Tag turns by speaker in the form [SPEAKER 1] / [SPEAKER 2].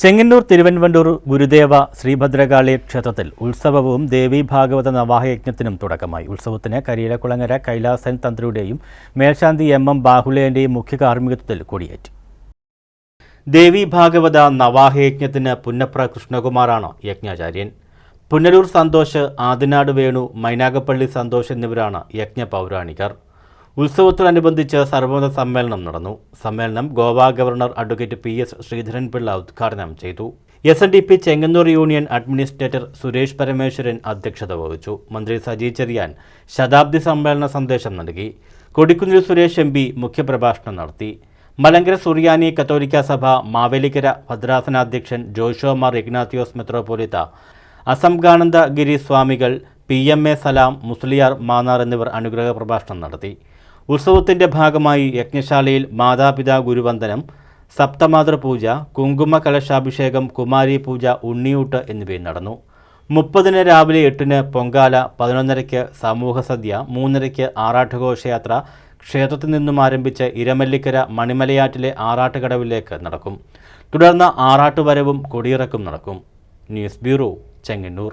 [SPEAKER 1] ചെങ്ങന്നൂർ തിരുവൻവണ്ടൂർ ഗുരുദേവ ശ്രീഭദ്രകാളി ക്ഷേത്രത്തിൽ ഉത്സവവും ദേവി ഭാഗവത നവാഹയജ്ഞത്തിനും തുടക്കമായി. ഉത്സവത്തിന് കരിയിലക്കുളങ്ങര കൈലാസൻ തന്ത്രിയുടെയും മേൽശാന്തി എം എം ബാഹുലേന്റെയും മുഖ്യ കാർമ്മികത്വത്തിൽ കൊടിയേറ്റി. ദേവി ഭാഗവത നവാഹയജ്ഞത്തിന് പുന്നപ്ര കൃഷ്ണകുമാറാണ് യജ്ഞാചാര്യൻ. പുനലൂർ സന്തോഷ് ആദിനാട് വേണു മൈനാഗപ്പള്ളി സന്തോഷ് എന്നിവരാണ് യജ്ഞ പൗരാണികർ ഉത്സവത്തോടനുബന്ധിച്ച് സർവമത സമ്മേളനം നടന്നു. സമ്മേളനം Goa governor advocate P S Sreedharan Pillai ഉദ്ഘാടനം ചെയ്തു. S N D P Chengannur union administrator Suresh Parameswaran അധ്യക്ഷത വഹിച്ചു. മന്ത്രി സജി ചെറിയാൻ ശതാബ്ദി സമ്മേളന സന്ദേശം നൽകി. കൊടിക്കുന്നിൽ സുരേഷ് എം പി മുഖ്യപ്രഭാഷണം നടത്തി. മലങ്കര സുറിയാനി കത്തോലിക്ക സഭ മാവേലിക്കര ഭദ്രാസനാധ്യക്ഷൻ ജോഷോ മാർ ഇഗ്നാത്തിയോസ് മെത്രോപൊലിത്ത അസംഗാനന്ദ ഗിരി സ്വാമികൾ P M A Salam Musliyar Mannar എന്നിവർ അനുഗ്രഹ പ്രഭാഷണം നടത്തി. ഉത്സവത്തിന്റെ ഭാഗമായി യജ്ഞശാലയിൽ മാതാപിതാ ഗുരുവന്ദനം സപ്തമാതൃപൂജ കുങ്കുമ കലശാഭിഷേകം കുമാരി പൂജ ഉണ്ണിയൂട്ട് എന്നിവയും നടന്നു. മുപ്പതിന് രാവിലെ എട്ടിന് പൊങ്കാല പതിനൊന്നരയ്ക്ക് സമൂഹ സദ്യ മൂന്നരയ്ക്ക് ആറാട്ടുഘോഷയാത്ര ക്ഷേത്രത്തിൽ നിന്നും ആരംഭിച്ച് ഇരമല്ലിക്കര മണിമലയാറ്റിലെ ആറാട്ടുകടവിലേക്ക് നടക്കും. തുടർന്ന് ആറാട്ടുവരവും കൊടിയിറക്കും നടക്കും. News bureau Chengannur.